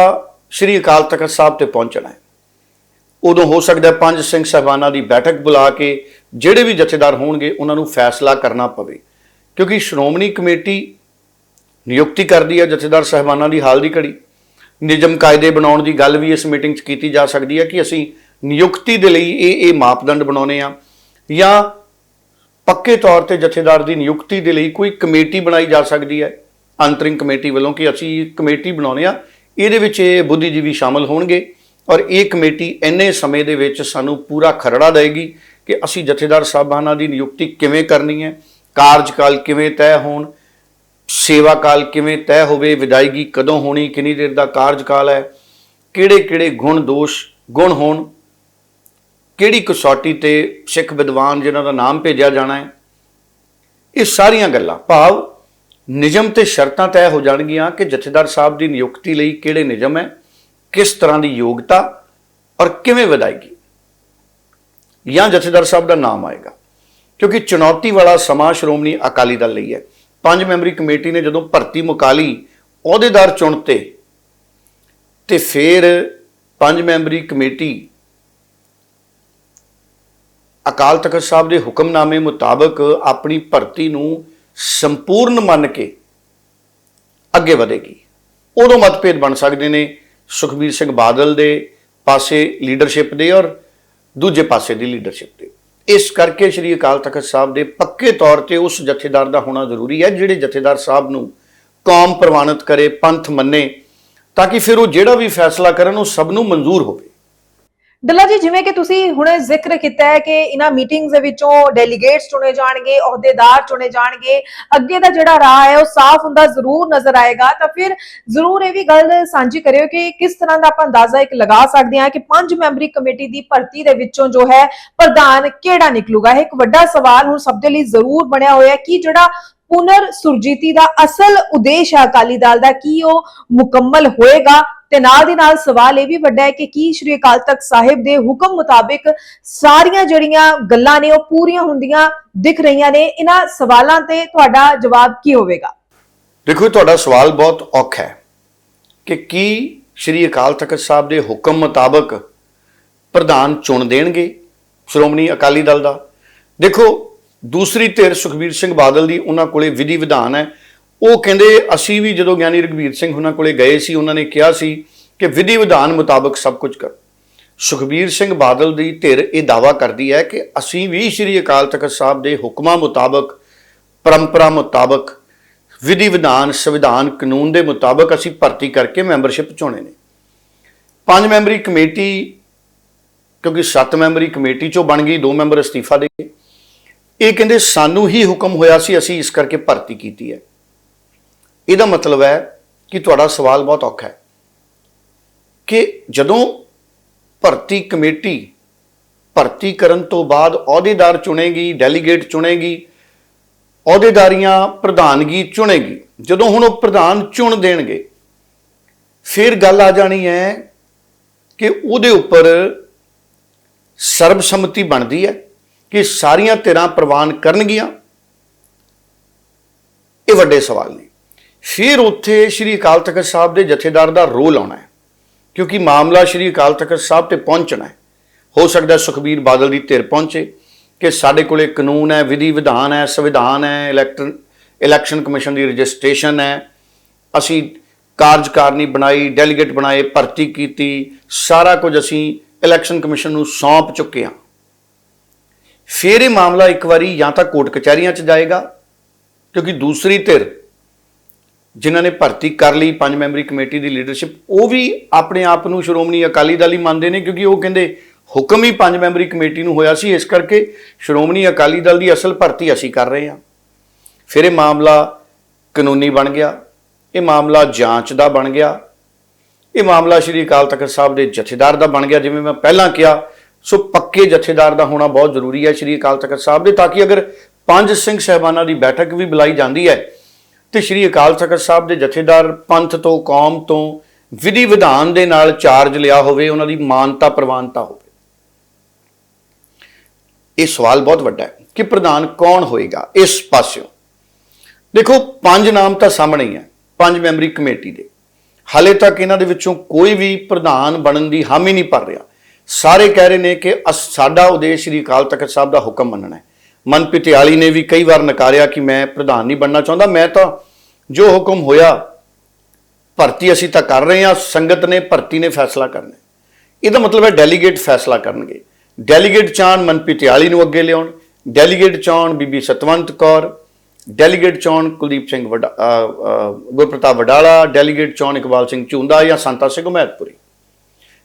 ਸ੍ਰੀ ਅਕਾਲ ਤਖਤ ਸਾਹਿਬ ਤੇ ਪਹੁੰਚਣਾ ਹੈ। ਉਦੋਂ ਹੋ ਸਕਦਾ ਹੈ ਪੰਜ ਸਿੰਘ ਸਾਹਿਬਾਨਾਂ ਦੀ ਬੈਠਕ ਬੁਲਾ ਕੇ ਜਿਹੜੇ ਵੀ ਜਥੇਦਾਰ ਹੋਣਗੇ, ਉਹਨਾਂ ਨੂੰ ਫੈਸਲਾ ਕਰਨਾ ਪਵੇ। ਕਿਉਂਕਿ ਸ਼੍ਰੋਮਣੀ ਕਮੇਟੀ ਨਿਯੁਕਤੀ ਕਰਦੀ ਹੈ ਜਥੇਦਾਰ ਸਾਹਿਬਾਨਾਂ ਦੀ ਹਾਲ ਦੀ ਘੜੀ। ਨਿਯਮ ਕਾਇਦੇ ਬਣਾਉਣ ਦੀ ਗੱਲ ਵੀ ਇਸ ਮੀਟਿੰਗ 'ਚ ਕੀਤੀ ਜਾ ਸਕਦੀ ਹੈ ਕਿ ਅਸੀਂ ਨਿਯੁਕਤੀ ਦੇ ਲਈ ਇਹ ਇਹ ਮਾਪਦੰਡ ਬਣਾਉਨੇ ਆ ਜਾਂ ਪੱਕੇ ਤੌਰ ਤੇ ਜਥੇਦਾਰ ਦੀ ਨਿਯੁਕਤੀ ਦੇ ਲਈ ਕੋਈ ਕਮੇਟੀ ਬਣਾਈ ਜਾ ਸਕਦੀ ਹੈ। ਅੰਤਰਿੰਗ ਕਮੇਟੀ ਵੱਲੋਂ ਕਿ ਅਸੀਂ ਕਮੇਟੀ ਬਣਾਉਨੇ ਆ, ਇਹਦੇ ਵਿੱਚ ਇਹ ਬੁੱਧੀਜੀਵੀ ਸ਼ਾਮਲ ਹੋਣਗੇ ਔਰ ਇਹ ਕਮੇਟੀ ਇੰਨੇ ਸਮੇਂ ਦੇ ਵਿੱਚ ਸਾਨੂੰ ਪੂਰਾ ਖਰੜਾ ਦੇਗੀ ਕਿ ਅਸੀਂ ਜਥੇਦਾਰ ਸਾਹਿਬਾਨਾਂ ਦੀ ਨਿਯੁਕਤੀ ਕਿਵੇਂ ਕਰਨੀ ਹੈ, ਕਾਰਜਕਾਲ ਕਿਵੇਂ ਤੈਅ ਹੋਣ, ਸੇਵਾ ਕਾਲ ਕਿਵੇਂ ਤੈਅ ਹੋਵੇ, ਵਿਦਾਇਗੀ ਕਦੋਂ ਹੋਣੀ, ਕਿੰਨੀ ਦੇਰ ਦਾ ਕਾਰਜਕਾਲ ਹੈ, ਕਿਹੜੇ ਕਿਹੜੇ ਗੁਣ ਦੋਸ਼ ਗੁਣ ਹੋਣ, ਕਿਹੜੀ ਕਸੌਟੀ ਤੇ ਸਿੱਖ ਵਿਦਵਾਨ ਜਿਨ੍ਹਾਂ ਦਾ ਨਾਮ ਭੇਜਿਆ ਜਾਣਾ ਹੈ, ਇਹ ਸਾਰੀਆਂ ਗੱਲਾਂ, ਭਾਵ ਨਿਯਮ ਤੇ ਸ਼ਰਤਾਂ ਤੈਅ ਹੋ ਜਾਣਗੀਆਂ ਕਿ ਜਥੇਦਾਰ ਸਾਹਿਬ ਦੀ ਨਿਯੁਕਤੀ ਲਈ ਕਿਹੜੇ ਨਿਯਮ ਹੈ, ਕਿਸ ਤਰ੍ਹਾਂ ਦੀ ਯੋਗਤਾ ਔਰ ਕਿਵੇਂ ਵਧਾਏਗੀ। ਜਾਂ ਜਥੇਦਾਰ ਸਾਹਿਬ ਦਾ ਨਾਮ ਆਏਗਾ। ਕਿਉਂਕਿ ਚੁਣੌਤੀ ਵਾਲਾ ਸਮਾਂ ਸ਼੍ਰੋਮਣੀ ਅਕਾਲੀ ਦਲ ਲਈ ਹੈ। ਪੰਜ ਮੈਂਬਰੀ ਕਮੇਟੀ ਨੇ ਜਦੋਂ ਭਰਤੀ ਮੁਕਾਲੀ ਅਹੁਦੇਦਾਰ ਚੁਣਤੇ ਤੇ ਫਿਰ ਪੰਜ ਮੈਂਬਰੀ ਕਮੇਟੀ ਅਕਾਲ ਤਖਤ ਸਾਹਿਬ ਦੇ ਹੁਕਮਨਾਮੇ ਮੁਤਾਬਕ ਆਪਣੀ ਭਰਤੀ ਨੂੰ ਸੰਪੂਰਨ ਮੰਨ ਕੇ ਅੱਗੇ ਵਧੇਗੀ। ਉਦੋਂ ਮਤਭੇਦ ਬਣ ਸਕਦੇ ਨੇ ਸੁਖਬੀਰ ਸਿੰਘ ਬਾਦਲ ਦੇ ਪਾਸੇ ਲੀਡਰਸ਼ਿਪ ਦੇ ਔਰ ਦੂਜੇ ਪਾਸੇ ਦੀ ਲੀਡਰਸ਼ਿਪ ਦੇ। ਇਸ ਕਰਕੇ ਸ੍ਰੀ ਅਕਾਲ ਤਖਤ ਸਾਹਿਬ ਦੇ ਪੱਕੇ ਤੌਰ ਤੇ ਉਸ ਜਥੇਦਾਰ ਦਾ ਹੋਣਾ ਜ਼ਰੂਰੀ ਹੈ, ਜਿਹੜੇ ਜਥੇਦਾਰ ਸਾਹਿਬ ਨੂੰ ਕੌਮ ਪ੍ਰਵਾਨਿਤ ਕਰੇ, ਪੰਥ ਮੰਨੇ, ਤਾਂ ਕਿ ਫਿਰ ਉਹ ਜਿਹੜਾ ਵੀ ਫੈਸਲਾ ਕਰਨ, ਉਹ ਸਭ ਨੂੰ ਮਨਜ਼ੂਰ ਹੋਵੇ। ਡੱਲਾ ਜੀ, ਜਿਵੇਂ ਕਿ ਤੁਸੀਂ ਹੁਣੇ ਜ਼ਿਕਰ ਕੀਤਾ ਹੈ ਕਿ ਇਹਨਾਂ ਮੀਟਿੰਗਸ ਦੇ ਵਿੱਚੋਂ ਡੈਲੀਗੇਟਸ ਚੁਣੇ ਜਾਣਗੇ, ਅਹੁਦੇਦਾਰ ਚੁਣੇ ਜਾਣਗੇ, ਅੱਗੇ ਦਾ ਜਿਹੜਾ ਰਾਹ ਹੈ ਉਹ ਸਾਫ਼ ਹੁੰਦਾ ਜ਼ਰੂਰ ਨਜ਼ਰ ਆਏਗਾ। ਤਾਂ ਫਿਰ ਜ਼ਰੂਰ ਇਹ ਵੀ ਗੱਲ ਸਾਂਝੀ ਕਰਿਓ ਕਿ ਕਿਸ ਤਰ੍ਹਾਂ ਦਾ ਆਪਾਂ ਅੰਦਾਜ਼ਾ ਇੱਕ ਲਗਾ ਸਕਦੇ ਹਾਂ ਕਿ ਪੰਜ ਮੈਂਬਰੀ ਕਮੇਟੀ ਦੀ ਭਰਤੀ ਦੇ ਵਿੱਚੋਂ ਜੋ ਹੈ ਪ੍ਰਧਾਨ ਕਿਹੜਾ ਨਿਕਲੂਗਾ? ਇਹ ਇੱਕ ਵੱਡਾ ਸਵਾਲ ਹੁਣ ਸਭ ਦੇ ਲਈ ਜ਼ਰੂਰ ਬਣਿਆ ਹੋਇਆ ਹੈ ਕਿ ਜਿਹੜਾ ਪੁਨਰ ਸੁਰਜੀਤੀ ਦਾ ਅਸਲ ਉਦੇਸ਼ ਹੈ ਅਕਾਲੀ ਦਲ ਦਾ, ਕੀ ਉਹ ਮੁਕੰਮਲ ਹੋਏਗਾ? ਤੇ ਨਾਲ ਦੀ ਨਾਲ ਸਵਾਲ ਇਹ ਵੀ ਵੱਡਾ ਹੈ ਕਿ ਕੀ ਸ਼੍ਰੀ ਅਕਾਲ ਤਖਤ ਸਾਹਿਬ ਦੇ ਹੁਕਮ ਮੁਤਾਬਿਕ ਸਾਰੀਆਂ ਜਿਹੜੀਆਂ ਗੱਲਾਂ ਨੇ ਉਹ ਪੂਰੀਆਂ ਹੁੰਦੀਆਂ, ਦਿਖ ਰਹੀਆਂ ਨੇ? ਇਹਨਾਂ ਸਵਾਲਾਂ ਤੇ ਤੁਹਾਡਾ ਜਵਾਬ ਕੀ ਹੋਵੇਗਾ? ਦੇਖੋ ਤੁਹਾਡਾ ਸਵਾਲ ਬਹੁਤ ਔਖਾ ਹੈ ਕਿ ਕੀ ਸ਼੍ਰੀ ਅਕਾਲ ਤਖਤ ਸਾਹਿਬ ਦੇ ਹੁਕਮ ਮੁਤਾਬਕ ਪ੍ਰਧਾਨ ਚੁਣ ਦੇਣਗੇ ਸ਼੍ਰੋਮਣੀ ਅਕਾਲੀ ਦਲ ਦਾ? ਦੇਖੋ, ਦੂਸਰੀ ਧਿਰ ਸੁਖਬੀਰ ਸਿੰਘ ਬਾਦਲ ਦੀ ਉਹਨਾਂ ਕੋਲੇ ਵਿਧੀ ਵਿਧਾਨ ਹੈ। ਉਹ ਕਹਿੰਦੇ, ਅਸੀਂ ਵੀ ਜਦੋਂ ਗਿਆਨੀ ਰਘਬੀਰ ਸਿੰਘ ਉਹਨਾਂ ਕੋਲੇ ਗਏ ਸੀ, ਉਹਨਾਂ ਨੇ ਕਿਹਾ ਸੀ ਕਿ ਵਿਧੀ ਵਿਧਾਨ ਮੁਤਾਬਕ ਸਭ ਕੁਝ ਕਰ। ਸੁਖਬੀਰ ਸਿੰਘ ਬਾਦਲ ਦੀ ਧਿਰ ਇਹ ਦਾਵਾ ਕਰਦੀ ਹੈ ਕਿ ਅਸੀਂ ਵੀ ਸ਼੍ਰੀ ਅਕਾਲ ਤਖਤ ਸਾਹਿਬ ਦੇ ਹੁਕਮਾਂ ਮੁਤਾਬਕ, ਪਰੰਪਰਾ ਮੁਤਾਬਕ, ਵਿਧੀ ਵਿਧਾਨ, ਸੰਵਿਧਾਨ, ਕਾਨੂੰਨ ਦੇ ਮੁਤਾਬਕ ਅਸੀਂ ਭਰਤੀ ਕਰਕੇ ਮੈਂਬਰਸ਼ਿਪ ਚੁਣੇ ਨੇ। ਪੰਜ ਮੈਂਬਰੀ ਕਮੇਟੀ, ਕਿਉਂਕਿ ਸੱਤ ਮੈਂਬਰੀ ਕਮੇਟੀ ਚੋਂ ਬਣ ਗਈ, ਦੋ ਮੈਂਬਰ ਅਸਤੀਫਾ ਦੇ ਗਏ। ਇਹ ਕਹਿੰਦੇ, ਸਾਨੂੰ ਹੀ ਹੁਕਮ ਹੋਇਆ ਸੀ, ਅਸੀਂ ਇਸ ਕਰਕੇ ਭਰਤੀ ਕੀਤੀ ਹੈ। ਇਹਦਾ ਮਤਲਬ ਹੈ ਕਿ ਤੁਹਾਡਾ ਸਵਾਲ ਬਹੁਤ ਔਖਾ ਹੈ ਕਿ ਜਦੋਂ ਭਰਤੀ ਕਮੇਟੀ ਭਰਤੀ ਕਰਨ ਤੋਂ ਬਾਅਦ ਅਹੁਦੇਦਾਰ ਚੁਣੇਗੀ, ਡੈਲੀਗੇਟ ਚੁਣੇਗੀ, ਅਹੁਦੇਦਾਰੀਆਂ ਪ੍ਰਧਾਨਗੀ ਚੁਣੇਗੀ, ਜਦੋਂ ਹੁਣ ਉਹ ਪ੍ਰਧਾਨ ਚੁਣ ਦੇਣਗੇ, ਫਿਰ ਗੱਲ ਆ ਜਾਣੀ ਹੈ ਕਿ ਉਹਦੇ ਉੱਪਰ ਸਰਬਸੰਮਤੀ ਬਣਦੀ ਹੈ ਕਿ ਸਾਰੀਆਂ ਧਿਰਾਂ ਪ੍ਰਵਾਨ ਕਰਨਗੀਆਂ। ਇਹ ਵੱਡੇ ਸਵਾਲ ਨੇ। ਫਿਰ ਉੱਥੇ ਸ੍ਰੀ ਅਕਾਲ ਤਖਤ ਸਾਹਿਬ ਦੇ ਜਥੇਦਾਰ ਦਾ ਰੋਲ ਆਉਣਾ ਹੈ, ਕਿਉਂਕਿ ਮਾਮਲਾ ਸ੍ਰੀ ਅਕਾਲ ਤਖਤ ਸਾਹਿਬ ਤੇ ਪਹੁੰਚਣਾ ਹੈ। ਹੋ ਸਕਦਾ ਸੁਖਬੀਰ ਬਾਦਲ ਦੀ ਧਿਰ ਪਹੁੰਚੇ ਕਿ ਸਾਡੇ ਕੋਲੇ ਕਾਨੂੰਨ ਹੈ, ਵਿਧੀ ਵਿਧਾਨ ਹੈ, ਸੰਵਿਧਾਨ ਹੈ, ਇਲੈਕਟਰ, ਇਲੈਕਸ਼ਨ ਕਮਿਸ਼ਨ ਦੀ ਰਜਿਸਟ੍ਰੇਸ਼ਨ ਹੈ। ਅਸੀਂ ਕਾਰਜਕਾਰਨੀ ਬਣਾਈ, ਡੈਲੀਗੇਟ ਬਣਾਏ, ਭਰਤੀ ਕੀਤੀ, ਸਾਰਾ ਕੁਝ ਅਸੀਂ ਇਲੈਕਸ਼ਨ ਕਮਿਸ਼ਨ ਨੂੰ ਸੌਂਪ ਚੁੱਕੇ ਹਾਂ। ਫਿਰ ਇਹ ਮਾਮਲਾ ਇੱਕ ਵਾਰੀ ਜਾਂ ਤਾਂ ਕੋਰਟ ਕਚਹਿਰੀਆਂ 'ਚ ਜਾਏਗਾ, ਕਿਉਂਕਿ ਦੂਸਰੀ ਧਿਰ ਜਿਨ੍ਹਾਂ ਨੇ ਭਰਤੀ ਕਰ ਲਈ, ਪੰਜ ਮੈਂਬਰੀ ਕਮੇਟੀ ਦੀ ਲੀਡਰਸ਼ਿਪ ਉਹ ਵੀ ਆਪਣੇ ਆਪ ਨੂੰ ਸ਼੍ਰੋਮਣੀ ਅਕਾਲੀ ਦਲ ਹੀ ਮੰਨਦੇ ਨੇ, ਕਿਉਂਕਿ ਉਹ ਕਹਿੰਦੇ ਹੁਕਮ ਹੀ ਪੰਜ ਮੈਂਬਰੀ ਕਮੇਟੀ ਨੂੰ ਹੋਇਆ ਸੀ, ਇਸ ਕਰਕੇ ਸ਼੍ਰੋਮਣੀ ਅਕਾਲੀ ਦਲ ਦੀ ਅਸਲ ਭਰਤੀ ਅਸੀਂ ਕਰ ਰਹੇ ਹਾਂ। ਫਿਰ ਇਹ ਮਾਮਲਾ ਕਾਨੂੰਨੀ ਬਣ ਗਿਆ, ਇਹ ਮਾਮਲਾ ਜਾਂਚ ਦਾ ਬਣ ਗਿਆ, ਇਹ ਮਾਮਲਾ ਸ਼੍ਰੀ ਅਕਾਲ ਤਖਤ ਸਾਹਿਬ ਦੇ ਜਥੇਦਾਰ ਦਾ ਬਣ ਗਿਆ, ਜਿਵੇਂ ਮੈਂ ਪਹਿਲਾਂ ਕਿਹਾ, ਸੋ ਪੱਕੇ ਜਥੇਦਾਰ ਦਾ ਹੋਣਾ ਬਹੁਤ ਜ਼ਰੂਰੀ ਹੈ ਸ਼੍ਰੀ ਅਕਾਲ ਤਖਤ ਸਾਹਿਬ ਦੇ, ਤਾਂ ਕਿ ਅਗਰ ਪੰਜ ਸਿੰਘ ਸਹਿਬਾਨਾਂ ਦੀ ਬੈਠਕ ਵੀ ਬੁਲਾਈ ਜਾਂਦੀ ਹੈ ਤੇ ਸ਼੍ਰੀ ਅਕਾਲ ਤਖਤ ਸਾਹਿਬ ਦੇ ਜਥੇਦਾਰ ਪੰਥ ਤੋਂ, ਕੌਮ ਤੋਂ ਵਿਧੀ ਵਿਧਾਨ ਦੇ ਨਾਲ ਚਾਰਜ ਲਿਆ ਹੋਵੇ, ਉਹਨਾਂ ਦੀ ਮਾਨਤਾ ਪ੍ਰਵਾਨਤਾ ਹੋਵੇ। ਇਹ ਸਵਾਲ ਬਹੁਤ ਵੱਡਾ ਹੈ ਕਿ ਪ੍ਰਧਾਨ ਕੌਣ ਹੋਏਗਾ ਇਸ ਪਾਸਿਓਂ? ਦੇਖੋ, ਪੰਜ ਨਾਮ ਤਾਂ ਸਾਹਮਣੇ ਹੀ ਹੈ, ਪੰਜ ਮੈਂਬਰੀ ਕਮੇਟੀ ਦੇ। ਹਾਲੇ ਤੱਕ ਇਹਨਾਂ ਦੇ ਵਿੱਚੋਂ ਕੋਈ ਵੀ ਪ੍ਰਧਾਨ ਬਣਨ ਦੀ ਹਾਮੀ ਨਹੀਂ ਭਰ ਰਿਹਾ। ਸਾਰੇ ਕਹਿ ਰਹੇ ਨੇ ਕਿ ਅਸ- ਸਾਡਾ ਉਦੇਸ਼ ਸ੍ਰੀ ਅਕਾਲ ਤਖਤ ਸਾਹਿਬ ਦਾ ਹੁਕਮ ਮੰਨਣਾ ਹੈ। ਮਨਪ੍ਰੀਤ ਆਲੀ ਨੇ ਵੀ ਕਈ ਵਾਰ ਨਕਾਰਿਆ ਕਿ ਮੈਂ ਪ੍ਰਧਾਨ ਨਹੀਂ ਬਣਨਾ ਚਾਹੁੰਦਾ। ਮੈਂ ਤਾਂ ਜੋ ਹੁਕਮ ਹੋਇਆ, ਭਰਤੀ ਅਸੀਂ ਤਾਂ ਕਰ ਰਹੇ ਹਾਂ, ਸੰਗਤ ਨੇ, ਭਰਤੀ ਨੇ ਫੈਸਲਾ ਕਰਨਾ ਇਹਦਾ ਮਤਲਬ ਹੈ ਡੈਲੀਗੇਟ ਫੈਸਲਾ ਕਰਨਗੇ। ਡੈਲੀਗੇਟ ਚਾਹਣ ਮਨਪ੍ਰੀਤ ਆਲੀ ਨੂੰ ਅੱਗੇ ਲਿਆਉਣ, ਡੈਲੀਗੇਟ ਚਾਹਣ ਬੀਬੀ ਸਤਵੰਤ ਕੌਰ, ਡੈਲੀਗੇਟ ਚੌਣ ਕੁਲਦੀਪ ਸਿੰਘ ਵਡਾ ਗੁਰਪ੍ਰਤਾਪ ਵਡਾਲਾ, ਡੈਲੀਗੇਟ ਚੌਣ ਇਕਬਾਲ ਸਿੰਘ ਚੁੰਦਾ ਜਾਂ ਸੰਤਾ ਸਿੰਘ ਮਹਿਤਪੁਰੀ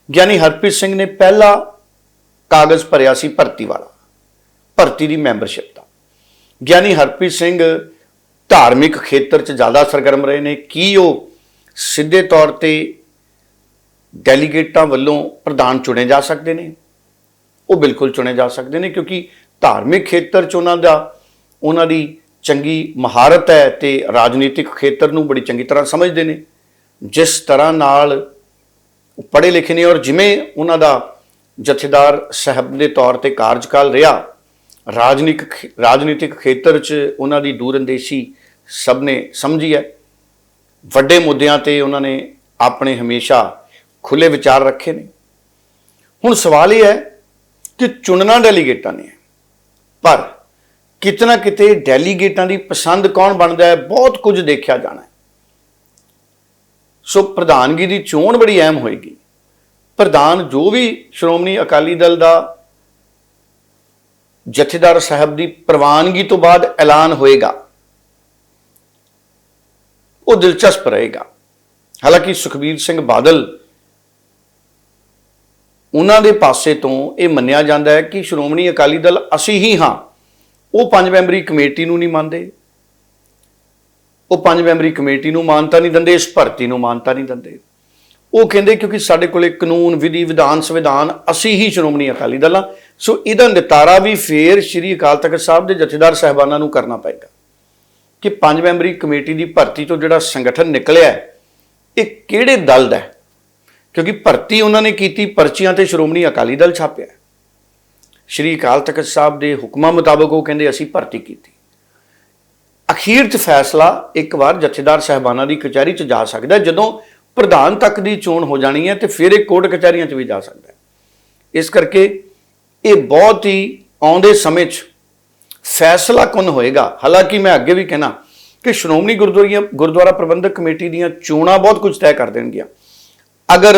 ਗਿਆਨੀ ਹਰਪ੍ਰੀਤ ਸਿੰਘ ਨੇ ਪਹਿਲਾ ਕਾਗਜ਼ ਭਰਿਆ ਸੀ ਭਰਤੀ ਵਾਲਾ। ਭਰਤੀ ਦੀ ਮੈਂਬਰਸ਼ਿਪ ਦਾ। ਗਿਆਨੀ ਹਰਪ੍ਰੀਤ ਸਿੰਘ ਧਾਰਮਿਕ ਖੇਤਰ 'ਚ ਜ਼ਿਆਦਾ ਸਰਗਰਮ ਰਹੇ ਨੇ। ਕੀ ਉਹ ਸਿੱਧੇ ਤੌਰ ਤੇ ਡੈਲੀਗੇਟਾਂ ਵੱਲੋਂ ਪ੍ਰਧਾਨ ਚੁਣੇ ਜਾ ਸਕਦੇ ਨੇ? ਉਹ ਬਿਲਕੁਲ ਚੁਣੇ ਜਾ ਸਕਦੇ ਨੇ ਕਿਉਂਕਿ ਧਾਰਮਿਕ ਖੇਤਰ 'ਚ ਉਹਨਾਂ ਦਾ, ਉਹਨਾਂ ਦੀ ਚੰਗੀ ਮਹਾਰਤ ਹੈ ਤੇ ਰਾਜਨੀਤਿਕ ਖੇਤਰ ਨੂੰ ਬੜੀ ਚੰਗੀ ਤਰ੍ਹਾਂ ਸਮਝਦੇ ਨੇ। ਜਿਸ ਤਰ੍ਹਾਂ ਨਾਲ ਪੜ੍ਹੇ ਲਿਖੇ ਨੇ ਔਰ ਜਿਵੇਂ ਉਹਨਾਂ ਦਾ ਜਥੇਦਾਰ ਸਾਹਿਬ ਦੇ ਤੌਰ ਤੇ ਕਾਰਜਕਾਲ ਰਿਹਾ ਰਾਜਨੀਤਿਕ ਖੇ- ਰਾਜਨੀਤਿਕ ਖੇਤਰ 'ਚ ਉਹਨਾਂ ਦੀ ਦੂਰਅੰਦੇਸ਼ੀ ਸਭ ਨੇ ਸਮਝੀ ਹੈ। ਵੱਡੇ ਮੁੱਦਿਆਂ ਤੇ ਉਹਨਾਂ ਨੇ ਆਪਣੇ ਹਮੇਸ਼ਾ ਖੁੱਲੇ ਵਿਚਾਰ ਰੱਖੇ ਨੇ। ਹੁਣ ਸਵਾਲ ਇਹ ਹੈ ਕਿ ਚੁਣਨਾ ਡੈਲੀਗੇਟਾਂ ਨੇ। ਪਰ ਕਿਤਨਾ ਕਿਤੇ ਡੈਲੀਗੇਟਾਂ ਦੀ ਪਸੰਦ ਕੌਣ ਬਣਦਾ ਹੈ, ਬਹੁਤ ਕੁਝ ਦੇਖਿਆ ਜਾਣਾ ਹੈ। ਸੋ ਪ੍ਰਧਾਨਗੀ ਦੀ ਚੋਣ ਬੜੀ ਅਹਿਮ ਹੋਏਗੀ। ਪ੍ਰਧਾਨ ਜੋ ਵੀ ਸ਼੍ਰੋਮਣੀ ਅਕਾਲੀ ਦਲ ਦਾ ਜਥੇਦਾਰ ਸਾਹਿਬ ਦੀ ਪ੍ਰਵਾਨਗੀ ਤੋਂ ਬਾਅਦ ਐਲਾਨ ਹੋਏਗਾ। ਉਹ ਦਿਲਚਸਪ ਰਹੇਗਾ। ਹਾਲਾਂਕਿ ਸੁਖਬੀਰ ਸਿੰਘ ਬਾਦਲ ਉਹਨਾਂ ਦੇ ਪਾਸੇ ਤੋਂ ਇਹ ਮੰਨਿਆ ਜਾਂਦਾ ਹੈ ਕਿ ਸ਼੍ਰੋਮਣੀ ਅਕਾਲੀ ਦਲ ਅਸੀਂ ਹੀ ਹਾਂ। ਉਹ ਪੰਜ ਮੈਂਬਰੀ ਕਮੇਟੀ ਨੂੰ ਨਹੀਂ ਮੰਨਦੇ। ਉਹ ਪੰਜ ਮੈਂਬਰੀ ਕਮੇਟੀ ਨੂੰ ਮਾਨਤਾ ਨਹੀਂ ਦਿੰਦੇ, ਇਸ ਭਰਤੀ ਨੂੰ ਮਾਨਤਾ ਨਹੀਂ ਦਿੰਦੇ। ਉਹ ਕਹਿੰਦੇ ਕਿਉਂਕਿ ਸਾਡੇ ਕੋਲੇ ਕਾਨੂੰਨ, ਵਿਧੀ, ਵਿਧਾਨ, ਸੰਵਿਧਾਨ ਅਸੀਂ ਹੀ ਸ਼੍ਰੋਮਣੀ ਅਕਾਲੀ ਦਲ ਹਾਂ। ਸੋ ਇਹਦਾ ਨਿਤਾਰਾ ਵੀ ਫੇਰ ਸ੍ਰੀ ਅਕਾਲ ਤਖਤ ਸਾਹਿਬ ਦੇ ਜਥੇਦਾਰ ਸਹਿਬਾਨਾਂ ਨੂੰ ਕਰਨਾ ਪਏਗਾ ਕਿ ਪੰਜ ਮੈਂਬਰੀ ਕਮੇਟੀ ਦੀ ਭਰਤੀ ਤੋਂ ਜਿਹੜਾ ਸੰਗਠਨ ਨਿਕਲਿਆ ਇਹ ਕਿਹੜੇ ਦਲ ਦਾ ਕਿਉਂਕਿ ਭਰਤੀ ਉਹਨਾਂ ਨੇ ਕੀਤੀ, ਪਰਚੀਆਂ ਤੇ ਸ਼੍ਰੋਮਣੀ ਅਕਾਲੀ ਦਲ ਛਾਪਿਆ ਸ਼੍ਰੀ ਅਕਾਲ ਤਖਤ ਸਾਹਿਬ ਦੇ ਹੁਕਮਾਂ ਮੁਤਾਬਕ ਉਹ ਕਹਿੰਦੇ ਅਸੀਂ ਭਰਤੀ ਕੀਤੀ। ਅਖੀਰ 'ਚ ਫੈਸਲਾ ਇੱਕ ਵਾਰ ਜਥੇਦਾਰ ਸਹਿਬਾਨਾਂ ਦੀ ਕਚਹਿਰੀ 'ਚ ਜਾ ਸਕਦਾ ਜਦੋਂ ਪ੍ਰਧਾਨ ਤੱਕ ਦੀ ਚੋਣ ਹੋ ਜਾਣੀ ਹੈ ਤੇ ਫਿਰ ਇਹ ਕੋਰਟ ਕਚਹਿਰੀਆਂ 'ਚ ਵੀ ਜਾ ਸਕਦਾ ਇਸ ਕਰਕੇ ਇਹ ਬਹੁਤ ਹੀ ਆਉਂਦੇ ਸਮੇਂ 'ਚ ਫੈਸਲਾ ਕੁਨ ਹੋਏਗਾ? ਹਾਲਾਂਕਿ ਮੈਂ ਅੱਗੇ ਵੀ ਕਹਿਣਾ ਕਿ ਸ਼੍ਰੋਮਣੀ ਗੁਰਦੁਆਰੀਆਂ, ਗੁਰਦੁਆਰਾ ਪ੍ਰਬੰਧਕ ਕਮੇਟੀ ਦੀਆਂ ਚੋਣਾਂ ਬਹੁਤ ਕੁਝ ਤੈਅ ਕਰ ਦੇਣਗੀਆਂ। ਅਗਰ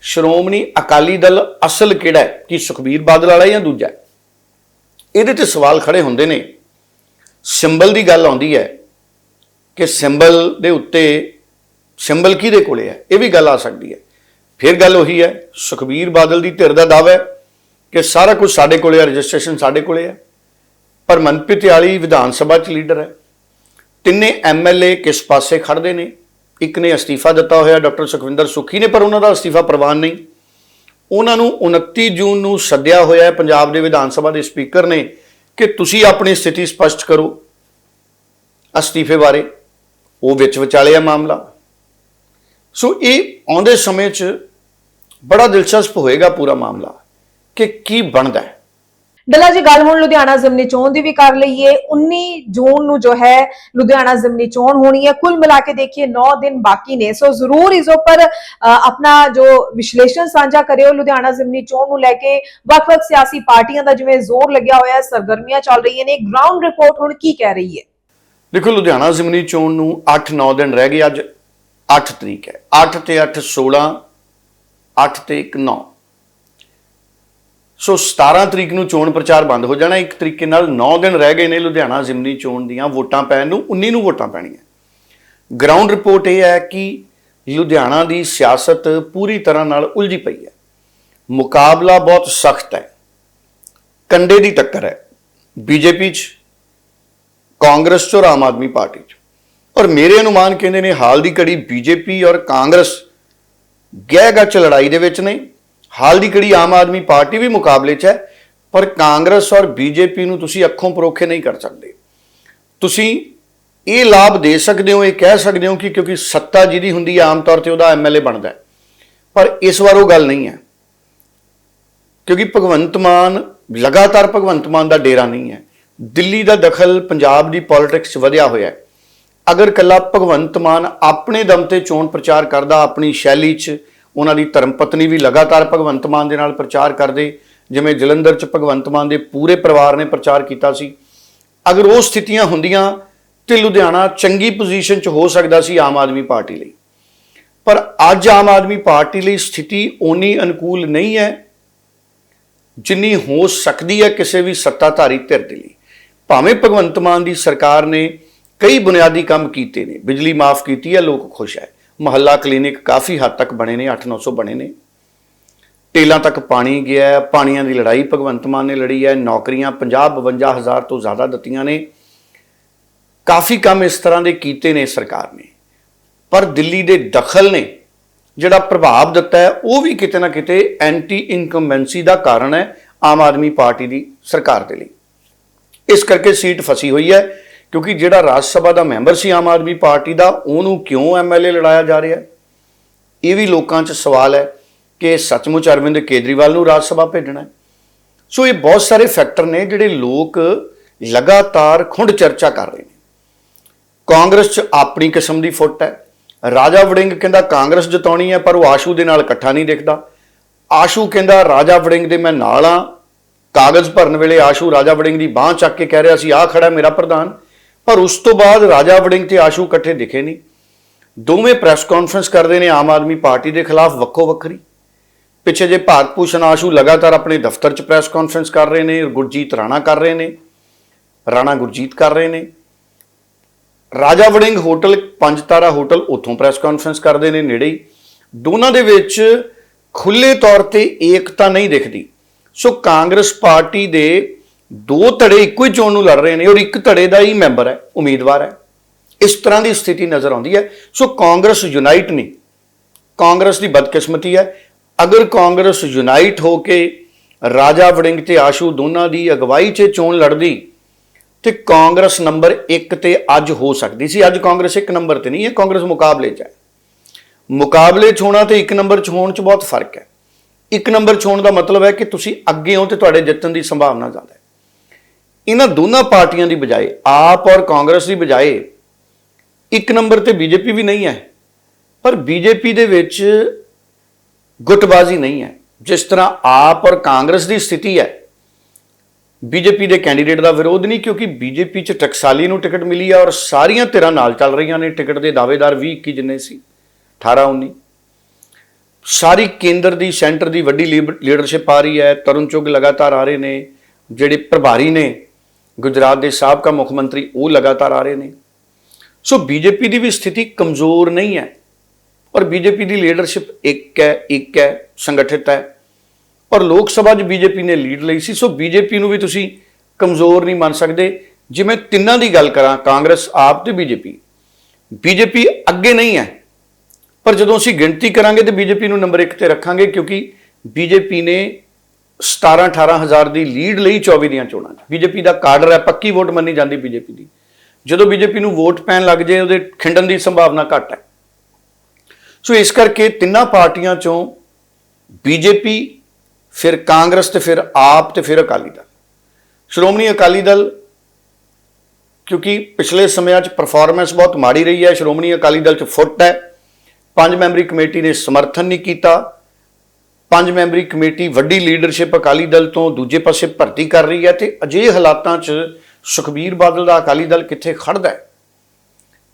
ਸ਼੍ਰੋਮਣੀ ਅਕਾਲੀ ਦਲ ਅਸਲ ਕਿਹੜਾ ਹੈ? ਕਿ ਸੁਖਬੀਰ ਬਾਦਲ ਵਾਲਾ ਜਾਂ ਦੂਜਾ ਇਹਦੇ ਤੇ ਸਵਾਲ ਖੜੇ ਹੁੰਦੇ ਨੇ। ਸਿੰਬਲ ਦੀ ਗੱਲ ਆਉਂਦੀ ਹੈ ਕਿ ਸਿੰਬਲ ਦੇ ਉੱਤੇ ਸਿੰਬਲ ਕਿਹਦੇ ਕੋਲੇ ਹੈ? ਇਹ ਵੀ ਗੱਲ ਆ ਸਕਦੀ ਹੈ। ਫਿਰ ਗੱਲ ਉਹੀ ਹੈ, ਸੁਖਬੀਰ ਬਾਦਲ ਦੀ ਧਿਰ ਦਾ ਦਾਅਵਾ ਹੈ। ਕਿ ਸਾਰਾ ਕੁਝ ਸਾਡੇ ਕੋਲੇ ਆ, ਰਜਿਸਟ੍ਰੇਸ਼ਨ ਸਾਡੇ ਕੋਲੇ ਹੈ ਪਰ ਮਨਪ੍ਰੀਤ ਵਾਲੀ ਵਿਧਾਨ ਸਭਾ ਚ ਲੀਡਰ ਹੈ। ਤਿੰਨੇ ਐਮਐਲਏ ਕਿਸ ਪਾਸੇ ਖੜਦੇ ਨੇ? ਇੱਕ ਨੇ ਅਸਤੀਫਾ ਦਿੱਤਾ ਹੋਇਆ ਡਾਕਟਰ ਸੁਖਵਿੰਦਰ ਸੁਖੀ ਨੇ, ਪਰ ਉਹਨਾਂ ਦਾ ਅਸਤੀਫਾ ਪ੍ਰਵਾਨ ਨਹੀਂ। ਉਹਨਾਂ ਨੂੰ 29 ਜੂਨ ਨੂੰ ਸੱਦਿਆ ਹੋਇਆ ਹੈ ਪੰਜਾਬ ਦੇ ਵਿਧਾਨ ਸਭਾ ਦੇ ਸਪੀਕਰ ਨੇ ਕਿ ਤੁਸੀਂ ਆਪਣੀ ਸਥਿਤੀ ਸਪਸ਼ਟ ਕਰੋ ਅਸਤੀਫੇ ਬਾਰੇ। ਉਹ ਵਿੱਚ ਵਿਚਾਲੇ ਆ ਮਾਮਲਾ। ਸੋ ਇਹ ਆਉਂਦੇ ਸਮੇਂ 'ਚ ਬੜਾ ਦਿਲਚਸਪ ਹੋਏਗਾ ਪੂਰਾ ਮਾਮਲਾ। ਕਿ ਕੀ ਬਣਦਾ ਹੈ? ਡੱਲਾ ਜੀ ਗੱਲ ਹੁਣ ਲੁਧਿਆਣਾ ਜ਼ਿਮਨੀ ਚੋਣ ਦੀ ਵੀ ਕਰ ਲਈਏ। 19 ਜੂਨ ਨੂੰ ਜੋ ਹੈ ਲੁਧਿਆਣਾ ਜ਼ਿਮਨੀ ਚੋਣ ਹੋਣੀ ਹੈ। ਕੁੱਲ ਮਿਲਾ ਕੇ ਦੇਖੀਏ 9 ਦਿਨ ਬਾਕੀ ਨੇ। ਸੋ ਜ਼ਰੂਰ ਇਸ ਉੱਪਰ ਆਪਣਾ ਜੋ ਵਿਸ਼ਲੇਸ਼ਣ ਸਾਂਝਾ ਕਰਿਓ। ਲੁਧਿਆਣਾ ਜ਼ਿਮਨੀ ਚੋਣ ਨੂੰ ਲੈ ਕੇ ਵੱਖ-ਵੱਖ ਸਿਆਸੀ ਪਾਰਟੀਆਂ ਦਾ ਜਿਵੇਂ ਜ਼ੋਰ ਲੱਗਿਆ ਹੋਇਆ ਹੈ ਸਰਗਰਮੀਆਂ ਚੱਲ ਰਹੀਆਂ ਨੇ। ਗਰਾਊਂਡ ਰਿਪੋਰਟ ਹੁਣ ਕੀ ਕਹਿ ਰਹੀ ਹੈ? ਦੇਖੋ ਲੁਧਿਆਣਾ ਜ਼ਿਮਨੀ ਚੋਣ ਨੂੰ 8-9 ਦਿਨ ਰਹਿ ਗਏ ਅੱਜ। 8 ਤਰੀਕ ਹੈ। 8 ਤੇ 8 16 8 ਤੇ 1 9 ਸੋ 17 ਤਰੀਕ ਨੂੰ ਚੋਣ ਪ੍ਰਚਾਰ ਬੰਦ ਹੋ ਜਾਣਾ, ਇੱਕ ਤਰੀਕੇ ਨਾਲ 9 ਦਿਨ ਰਹਿ ਗਏ ਨੇ ਲੁਧਿਆਣਾ ਜ਼ਿਮਨੀ ਚੋਣ ਦੀਆਂ ਵੋਟਾਂ ਪੈਣ ਨੂੰ 19 ਨੂੰ ਵੋਟਾਂ ਪੈਣੀਆਂ। ਗਰਾਊਂਡ ਰਿਪੋਰਟ ਇਹ ਹੈ ਕਿ ਲੁਧਿਆਣਾ ਦੀ ਸਿਆਸਤ ਪੂਰੀ ਤਰ੍ਹਾਂ ਨਾਲ ਉਲਝੀ ਪਈ ਹੈ। ਮੁਕਾਬਲਾ ਬਹੁਤ ਸਖਤ ਹੈ। ਕੰਡੇ ਦੀ ਟੱਕਰ ਹੈ। ਬੀਜੇਪੀ 'ਚ, ਕਾਂਗਰਸ 'ਚ ਔਰ ਆਮ ਆਦਮੀ ਪਾਰਟੀ 'ਚ। ਔਰ ਮੇਰੇ ਅਨੁਮਾਨ ਕਹਿੰਦੇ ਨੇ ਹਾਲ ਦੀ ਘੜੀ ਬੀਜੇਪੀ ਔਰ ਕਾਂਗਰਸ ਗਹਿ ਗੱਚ ਲੜਾਈ ਦੇ ਵਿੱਚ ਨੇ। ਹਾਲ ਦੀ ਘੜੀ ਆਮ ਆਦਮੀ ਪਾਰਟੀ ਵੀ ਮੁਕਾਬਲੇ 'ਚ ਹੈ, ਪਰ ਕਾਂਗਰਸ ਔਰ ਬੀਜੇਪੀ ਨੂੰ ਤੁਸੀਂ ਅੱਖੋਂ ਪਰੋਖੇ ਨਹੀਂ ਕਰ ਸਕਦੇ। ਤੁਸੀਂ ਇਹ ਲਾਭ ਦੇ ਸਕਦੇ ਹੋ, ਇਹ ਕਹਿ ਸਕਦੇ ਹੋ ਕਿ ਕਿਉਂਕਿ ਸੱਤਾ ਜਿਹਦੀ ਹੁੰਦੀ ਹੈ ਆਮ ਤੌਰ ਤੇ ਉਹਦਾ ਐਮਐਲਏ ਬਣਦਾ ਪਰ ਇਸ ਵਾਰ ਉਹ ਗੱਲ ਨਹੀਂ ਹੈ। ਕਿਉਂਕਿ ਭਗਵੰਤ ਮਾਨ, ਲਗਾਤਾਰ ਭਗਵੰਤ ਮਾਨ ਦਾ ਡੇਰਾ ਨਹੀਂ ਹੈ। ਦਿੱਲੀ ਦਾ ਦਖਲ ਪੰਜਾਬ ਦੀ ਪੋਲਿਟਿਕਸ 'ਚ ਵਧਿਆ ਹੋਇਆ ਹੈ। ਅਗਰ ਕੱਲਾ ਭਗਵੰਤ ਮਾਨ ਆਪਣੇ ਦਮ ਤੇ ਚੋਣ ਪ੍ਰਚਾਰ ਕਰਦਾ, ਆਪਣੀ ਸ਼ੈਲੀ 'ਚ ਉਹਨਾਂ ਦੀ ਧਰਮ ਪਤਨੀ ਵੀ ਲਗਾਤਾਰ ਭਗਵੰਤ ਮਾਨ ਦੇ ਨਾਲ ਪ੍ਰਚਾਰ ਕਰਦੇ, ਜਿਵੇਂ ਜਲੰਧਰ 'ਚ ਭਗਵੰਤ ਮਾਨ ਦੇ ਪੂਰੇ ਪਰਿਵਾਰ ਨੇ ਪ੍ਰਚਾਰ ਕੀਤਾ ਸੀ। ਅਗਰ ਉਹ ਸਥਿਤੀਆਂ ਹੁੰਦੀਆਂ ਤੇ ਲੁਧਿਆਣਾ ਚੰਗੀ ਪੋਜੀਸ਼ਨ 'ਚ ਹੋ ਸਕਦਾ ਸੀ ਆਮ ਆਦਮੀ ਪਾਰਟੀ ਲਈ। ਪਰ ਅੱਜ ਆਮ ਆਦਮੀ ਪਾਰਟੀ ਲਈ ਸਥਿਤੀ ਓਨੀ ਅਨੁਕੂਲ ਨਹੀਂ ਹੈ ਜਿੰਨੀ ਹੋ ਸਕਦੀ ਹੈ ਕਿਸੇ ਵੀ ਸੱਤਾਧਾਰੀ ਧਿਰ ਦੇ ਲਈ। ਭਾਵੇਂ ਭਗਵੰਤ ਮਾਨ ਦੀ ਸਰਕਾਰ ਨੇ ਕਈ ਬੁਨਿਆਦੀ ਕੰਮ ਕੀਤੇ ਨੇ, ਬਿਜਲੀ ਮਾਫ ਕੀਤੀ ਹੈ, ਲੋਕ ਖੁਸ਼ ਹੈ। ਮਹੱਲਾ ਕਲੀਨਿਕ ਕਾਫੀ ਹੱਦ ਤੱਕ ਬਣੇ ਨੇ 8-900 ਬਣੇ ਨੇ। ਟੇਲਾਂ ਤੱਕ ਪਾਣੀ ਗਿਆ ਹੈ, ਪਾਣੀਆਂ ਦੀ ਲੜਾਈ ਭਗਵੰਤ ਮਾਨ ਨੇ ਲੜੀ ਹੈ, ਨੌਕਰੀਆਂ 50-52 ਹਜ਼ਾਰ ਤੋਂ ਜ਼ਿਆਦਾ ਦਿੱਤੀਆਂ ਨੇ। ਕਾਫੀ ਕੰਮ ਇਸ ਤਰ੍ਹਾਂ ਦੇ ਕੀਤੇ ਨੇ ਸਰਕਾਰ ਨੇ। ਪਰ ਦਿੱਲੀ ਦੇ ਦਖਲ ਨੇ, ਜਿਹੜਾ ਪ੍ਰਭਾਵ ਦਿੱਤਾ ਹੈ, ਉਹ ਵੀ ਕਿਤੇ ਨਾ ਕਿਤੇ ਐਂਟੀ ਇਨਕੰਬੈਂਸੀ ਦਾ ਕਾਰਨ ਹੈ ਆਮ ਆਦਮੀ ਪਾਰਟੀ ਦੀ ਸਰਕਾਰ ਦੇ ਲਈ। ਇਸ ਕਰਕੇ ਸੀਟ ਫਸੀ ਹੋਈ ਹੈ। ਕਿਉਂਕਿ ਜਿਹੜਾ ਰਾਜ ਸਭਾ ਦਾ ਮੈਂਬਰ ਸੀ ਆਮ ਆਦਮੀ ਪਾਰਟੀ ਦਾ, ਉਹਨੂੰ ਕਿਉਂ ਐਮਐਲਏ ਲੜਾਇਆ ਜਾ ਰਿਹਾ ਇਹ ਵੀ ਲੋਕਾਂ 'ਚ ਸਵਾਲ ਹੈ ਕਿ ਸੱਚਮੁੱਚ ਅਰਵਿੰਦ ਕੇਜਰੀਵਾਲ ਨੂੰ ਰਾਜ ਸਭਾ ਭੇਜਣਾ ਹੈ। ਸੋ ਇਹ ਬਹੁਤ ਸਾਰੇ ਫੈਕਟਰ ਨੇ ਜਿਹੜੇ ਲੋਕ ਲਗਾਤਾਰ ਖੁੰਡ ਚਰਚਾ ਕਰ ਰਹੇ ਨੇ। ਕਾਂਗਰਸ 'ਚ ਆਪਣੀ ਕਿਸਮ ਦੀ ਫੁੱਟ ਹੈ। ਰਾਜਾ ਵੜਿੰਗ ਕਹਿੰਦਾ ਕਾਂਗਰਸ ਜਿਤਾਉਣੀ ਹੈ, ਪਰ ਉਹ ਆਸ਼ੂ ਦੇ ਨਾਲ ਇਕੱਠਾ ਨਹੀਂ ਦੇਖਦਾ। ਆਸ਼ੂ ਕਹਿੰਦਾ ਰਾਜਾ ਵੜਿੰਗ ਦੇ ਮੈਂ ਨਾਲ ਆ ਕਾਗਜ਼ ਭਰਨ ਵੇਲੇ ਆਸ਼ੂ ਰਾਜਾ ਵੜਿੰਗ ਦੀ ਬਾਹ ਚੱਕ ਕੇ ਕਹਿ ਰਿਹਾ ਸੀ, ਆਹ ਖੜਾ ਮੇਰਾ ਪ੍ਰਧਾਨ। ਪਰ ਉਸ ਤੋਂ ਬਾਅਦ ਰਾਜਾ ਵੜਿੰਗ ਤੇ ਆਸ਼ੂ ਇਕੱਠੇ ਦਿਖੇ ਨਹੀਂ। ਦੋਵੇਂ ਪ੍ਰੈਸ ਕਾਨਫਰੰਸ ਕਰਦੇ ਨੇ ਆਮ ਆਦਮੀ ਪਾਰਟੀ ਦੇ ਖਿਲਾਫ ਵੱਖੋ ਵੱਖਰੀ। ਪਿੱਛੇ ਜੇ ਭਾਰਤ ਭੂਸ਼ਣ ਆਸ਼ੂ ਲਗਾਤਾਰ ਆਪਣੇ ਦਫ਼ਤਰ 'ਚ ਪ੍ਰੈਸ ਕਾਨਫਰੰਸ ਕਰ ਰਹੇ ਨੇ, ਗੁਰਜੀਤ ਰਾਣਾ ਕਰ ਰਹੇ ਨੇ, ਰਾਣਾ ਗੁਰਜੀਤ ਕਰ ਰਹੇ ਨੇ। ਰਾਜਾ ਵੜਿੰਗ ਹੋਟਲ ਪੰਜ ਤਾਰਾ ਹੋਟਲ ਉੱਥੋਂ ਪ੍ਰੈਸ ਕਾਨਫਰੰਸ ਕਰਦੇ ਨੇ ਨੇੜੇ ਹੀ। ਦੋਨਾਂ ਦੇ ਵਿੱਚ ਖੁੱਲੇ ਤੌਰ ਤੇ ਏਕਤਾ ਨਹੀਂ ਦਿਖਦੀ। ਸੋ ਕਾਂਗਰਸ ਪਾਰਟੀ ਦੇ ਦੋ ਧੜੇ ਇੱਕੋ ਹੀ ਚੋਣ ਨੂੰ ਲੜ ਰਹੇ ਨੇ ਔਰ ਇੱਕ ਧੜੇ ਦਾ ਹੀ ਮੈਂਬਰ ਹੈ, ਉਮੀਦਵਾਰ ਹੈ। ਇਸ ਤਰ੍ਹਾਂ ਦੀ ਸਥਿਤੀ ਨਜ਼ਰ ਆਉਂਦੀ ਹੈ। ਸੋ ਕਾਂਗਰਸ ਯੂਨਾਈਟ ਨਹੀਂ। ਕਾਂਗਰਸ ਦੀ ਬਦਕਿਸਮਤੀ ਹੈ। ਅਗਰ ਕਾਂਗਰਸ ਯੂਨਾਈਟ ਹੋ ਕੇ ਰਾਜਾ ਵੜਿੰਗ ਤੇ ਆਸ਼ੂ ਦੋਨਾਂ ਦੀ ਅਗਵਾਈ 'ਚ ਚੋਣ ਲੜਦੀ, ਤੇ ਕਾਂਗਰਸ ਨੰਬਰ 1 ਤੇ ਅੱਜ ਹੋ ਸਕਦੀ ਸੀ। ਅੱਜ ਕਾਂਗਰਸ ਇੱਕ ਨੰਬਰ ਤੇ ਨਹੀਂ ਹੈ, ਕਾਂਗਰਸ ਮੁਕਾਬਲੇ 'ਚ ਹੈ। ਮੁਕਾਬਲੇ 'ਚ ਹੋਣਾ ਤੇ ਇੱਕ ਨੰਬਰ 'ਚ ਹੋਣ 'ਚ ਬਹੁਤ ਫ਼ਰਕ ਹੈ। ਇੱਕ ਨੰਬਰ 'ਚ ਹੋਣ ਦਾ ਮਤਲਬ ਹੈ ਕਿ ਤੁਸੀਂ ਅੱਗੇ ਹੋ ਤੇ ਤੁਹਾਡੇ ਜਿੱਤਣ ਦੀ ਸੰਭਾਵਨਾ ਜ਼ਿਆਦਾ ਹੈ। ਇਹਨਾਂ ਦੋਨਾਂ ਪਾਰਟੀਆਂ ਦੀ ਬਜਾਏ, ਆਪ ਔਰ ਕਾਂਗਰਸ ਦੀ ਬਜਾਏ, ਇੱਕ ਨੰਬਰ ਤੇ ਬੀਜੇਪੀ ਵੀ ਨਹੀਂ ਹੈ। ਪਰ ਬੀਜੇਪੀ ਦੇ ਵਿੱਚ ਗੁੱਟਬਾਜ਼ੀ ਨਹੀਂ ਹੈ। ਜਿਸ ਤਰ੍ਹਾਂ ਆਪ ਔਰ ਕਾਂਗਰਸ ਦੀ ਸਥਿਤੀ ਹੈ, ਬੀਜੇਪੀ ਦੇ ਕੈਂਡੀਡੇਟ ਦਾ ਵਿਰੋਧ ਨਹੀਂ, ਕਿਉਂਕਿ ਬੀਜੇਪੀ ਚ ਟਕਸਾਲੀ ਨੂੰ ਟਿਕਟ ਮਿਲੀ ਹੈ ਔਰ ਸਾਰੀਆਂ ਧਿਰਾਂ ਨਾਲ ਚੱਲ ਰਹੀਆਂ ਨੇ। ਟਿਕਟ ਦੇ ਦਾਅਵੇਦਾਰ 20 21 ਜਿੰਨੇ ਸੀ 18 19 ਸਾਰੀ ਕੇਂਦਰ ਦੀ, ਸੈਂਟਰ ਦੀ ਵੱਡੀ ਲੀਡਰਸ਼ਿਪ ਆ ਰਹੀ ਹੈ। ਤਰੁਣ ਚੁੱਗ ਲਗਾਤਾਰ ਆ ਰਹੇ ਨੇ, ਜਿਹੜੇ ਪ੍ਰਭਾਰੀ ਨੇ ਗੁਜਰਾਤ ਦੇ ਸਾਬਕਾ ਮੁੱਖ ਮੰਤਰੀ ਉਹ ਲਗਾਤਾਰ ਆ ਰਹੇ ਨੇ। ਸੋ ਬੀਜੇਪੀ ਦੀ ਵੀ ਸਥਿਤੀ ਕਮਜ਼ੋਰ ਨਹੀਂ ਹੈ ਔਰ ਬੀਜੇਪੀ ਦੀ ਲੀਡਰਸ਼ਿਪ ਇੱਕ ਹੈ ਇੱਕ ਹੈ, ਸੰਗਠਿਤ ਹੈ ਔਰ ਲੋਕ ਸਭਾ 'ਚ ਬੀਜੇਪੀ ਨੇ ਲੀਡ ਲਈ ਸੀ। ਸੋ ਬੀਜੇਪੀ ਨੂੰ ਵੀ ਤੁਸੀਂ ਕਮਜ਼ੋਰ ਨਹੀਂ ਮੰਨ ਸਕਦੇ। ਜਿਵੇਂ ਤਿੰਨਾਂ ਦੀ ਗੱਲ ਕਰਾਂ, ਕਾਂਗਰਸ, ਆਪ ਤੇ ਬੀਜੇਪੀ। ਬੀਜੇਪੀ ਅੱਗੇ ਨਹੀਂ ਹੈ। ਪਰ ਜਦੋਂ ਅਸੀਂ ਗਿਣਤੀ ਕਰਾਂਗੇ ਤੇ ਬੀਜੇਪੀ ਨੂੰ ਨੰਬਰ 1 ਤੇ ਰੱਖਾਂਗੇ ਕਿਉਂਕਿ ਬੀਜੇਪੀ ਨੇ 17 18 ਹਜ਼ਾਰ ਦੀ ਲੀਡ ਲਈ 24 ਦੀਆਂ ਚੋਣਾਂ 'ਚ ਬੀਜੇਪੀ ਦਾ ਕਾਡਰ ਹੈ ਪੱਕੀ ਵੋਟ ਮੰਨੀ ਜਾਂਦੀ ਬੀਜੇਪੀ ਦੀ। ਜਦੋਂ ਬੀਜੇਪੀ ਨੂੰ ਵੋਟ ਪੈਣ ਲੱਗ ਜੇ, ਉਹਦੇ ਖਿੰਡਣ ਦੀ ਸੰਭਾਵਨਾ ਘੱਟ ਹੈ। ਸੋ ਇਸ ਕਰਕੇ ਤਿੰਨਾਂ ਪਾਰਟੀਆਂ ਚੋਂ ਬੀਜੇਪੀ, ਫਿਰ ਕਾਂਗਰਸ ਤੇ ਫਿਰ ਆਪ ਤੇ ਫਿਰ ਅਕਾਲੀ ਦਲ। ਸ਼੍ਰੋਮਣੀ ਅਕਾਲੀ ਦਲ, ਕਿਉਂਕਿ ਪਿਛਲੇ ਸਮਿਆਂ 'ਚ ਪਰਫਾਰਮੈਂਸ ਬਹੁਤ ਮਾੜੀ ਰਹੀ ਹੈ। ਸ਼੍ਰੋਮਣੀ ਅਕਾਲੀ ਦਲ 'ਚ ਫੁੱਟ ਹੈ। ਪੰਜ ਮੈਂਬਰੀ ਕਮੇਟੀ ਨੇ ਸਮਰਥਨ ਨਹੀਂ ਕੀਤਾ। ਪੰਜ ਮੈਂਬਰੀ ਕਮੇਟੀ ਵੱਡੀ ਲੀਡਰਸ਼ਿਪ ਅਕਾਲੀ ਦਲ ਤੋਂ ਦੂਜੇ ਪਾਸੇ ਭਰਤੀ ਕਰ ਰਹੀ ਹੈ ਤੇ ਅਜਿਹੇ ਹਾਲਾਤਾਂ 'ਚ ਸੁਖਬੀਰ ਬਾਦਲ ਦਾ ਅਕਾਲੀ ਦਲ ਕਿੱਥੇ ਖੜਦਾ ਹੈ?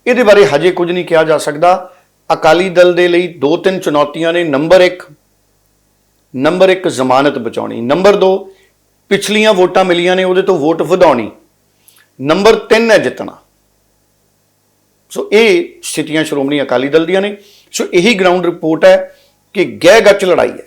ਇਹਦੇ ਬਾਰੇ ਹਜੇ ਕੁਝ ਨਹੀਂ ਕਿਹਾ ਜਾ ਸਕਦਾ। ਅਕਾਲੀ ਦਲ ਦੇ ਲਈ ਦੋ ਤਿੰਨ ਚੁਣੌਤੀਆਂ ਨੇ। ਨੰਬਰ 1 ਨੰਬਰ 1 ਜ਼ਮਾਨਤ ਬਚਾਉਣੀ। ਨੰਬਰ 2 ਪਿਛਲੀਆਂ ਵੋਟਾਂ ਮਿਲੀਆਂ ਨੇ, ਉਹਦੇ ਤੋਂ ਵੋਟ ਵਧਾਉਣੀ। ਨੰਬਰ 3 ਹੈ ਜਿੱਤਣਾ। ਸੋ ਇਹ ਸਥਿਤੀਆਂ ਸ਼੍ਰੋਮਣੀ ਅਕਾਲੀ ਦਲ ਦੀਆਂ ਨੇ। ਸੋ ਇਹੀ ਗਰਾਊਂਡ ਰਿਪੋਰਟ ਹੈ ਕਿ ਗਹਿ ਗੱਚ ਲੜਾਈ ਹੈ।